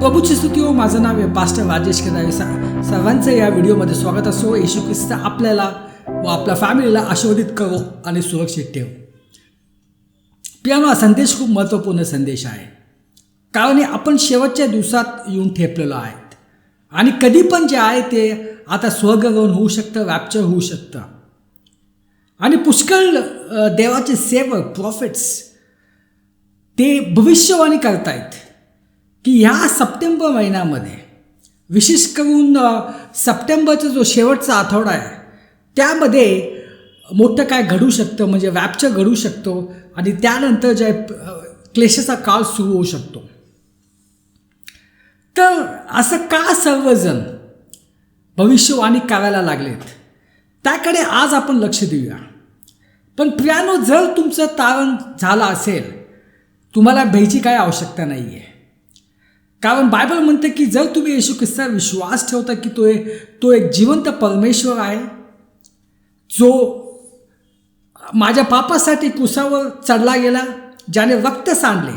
प्रभूची स्तुती हो. माझं नाव आहे पास्टर राजेश केदारे सा सर्वांचं या व्हिडिओमध्ये स्वागत असो. येशू ख्रिस्त आपल्याला व आपल्या फॅमिलीला आशीर्वादित करो आणि सुरक्षित ठेव. पियानो हा संदेश खूप महत्त्वपूर्ण संदेश आहे. कारण हे आपण शेवटच्या दिवसात येऊन ठेपलेलो आहेत. आणि कधी पण जे आहे ते आता स्वर्गगमन होऊ शकतं रॅप्चर होऊ शकतं. आणि पुष्कळ देवाचे सेवक प्रॉफिट्स ते भविष्यवाणी करतायत. की ह्या सप्टेंबर महिन्यामध्ये विशेष करून सप्टेंबरचा जो शेवटचा आठवडा आहे त्यामध्ये मोठं काय घडू शकतं म्हणजे व्यापचं घडू शकतो आणि त्यानंतर जे क्लेशाचा काळ सुरू होऊ शकतो. तर असं का सर्वजण भविष्यवाणी करायला लागलेत? त्याकडे आज आपण लक्ष देऊया. पण प्रियानो जर तुमचं तारण झालं असेल तुम्हाला भ्यायची काय आवश्यकता नाही आहे कारण बायबल म्हणते की जर तुम्ही येशू ख्रिस्तावर विश्वास ठेवता की तो एक तो एक जिवंत परमेश्वर आहे जो माझ्या पापासाठी कुसावर चढला गेला ज्याने रक्त सांडले